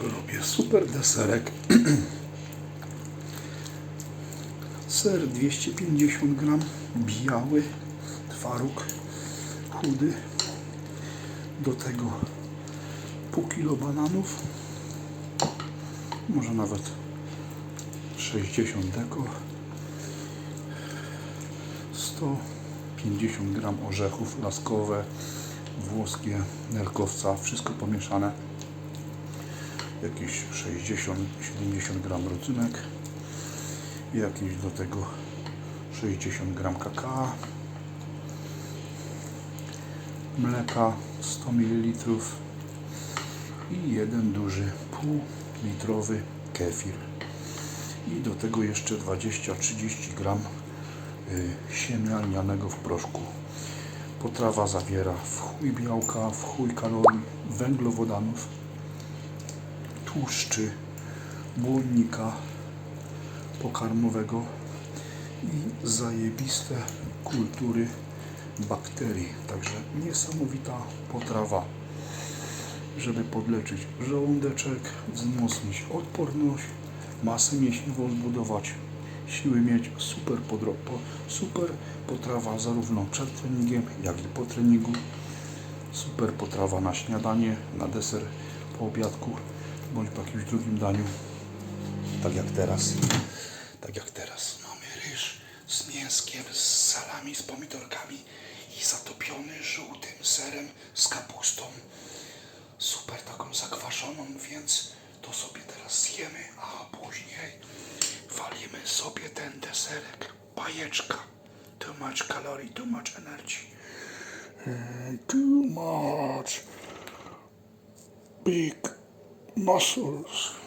Robię super deserek. Ser 250 gram, biały, twaróg, chudy. Do tego pół kilo bananów, może nawet 60 deko, 150 gram orzechów laskowe, włoskie, nerkowca, wszystko pomieszane jakieś 60-70 gram rodzynek jakieś do tego 60 gram kakao. Mleka 100 ml i jeden duży półlitrowy kefir. I do tego jeszcze 20-30 gram y, siemia lnianego w proszku. Potrawa zawiera w chuj białka, w chuj kalorii, węglowodanów tłuszczy, błonnika pokarmowego i zajebiste kultury bakterii. Także niesamowita potrawa, żeby podleczyć żołądeczek, wzmocnić odporność, masę mięśniową zbudować, siły mieć. Super, super potrawa zarówno przed treningiem, jak i po treningu. Super potrawa na śniadanie, na deser, po obiadku bądź po jakimś drugim daniu. Tak jak teraz. Tak jak teraz. Mamy ryż z mięskiem, z salami, z pomidorkami i zatopiony żółtym serem z kapustą. Super taką zakwaszoną, więc to sobie teraz zjemy, a później walimy sobie ten deserek. Bajeczka. Too much calorie, too much energy. Too much big muscles.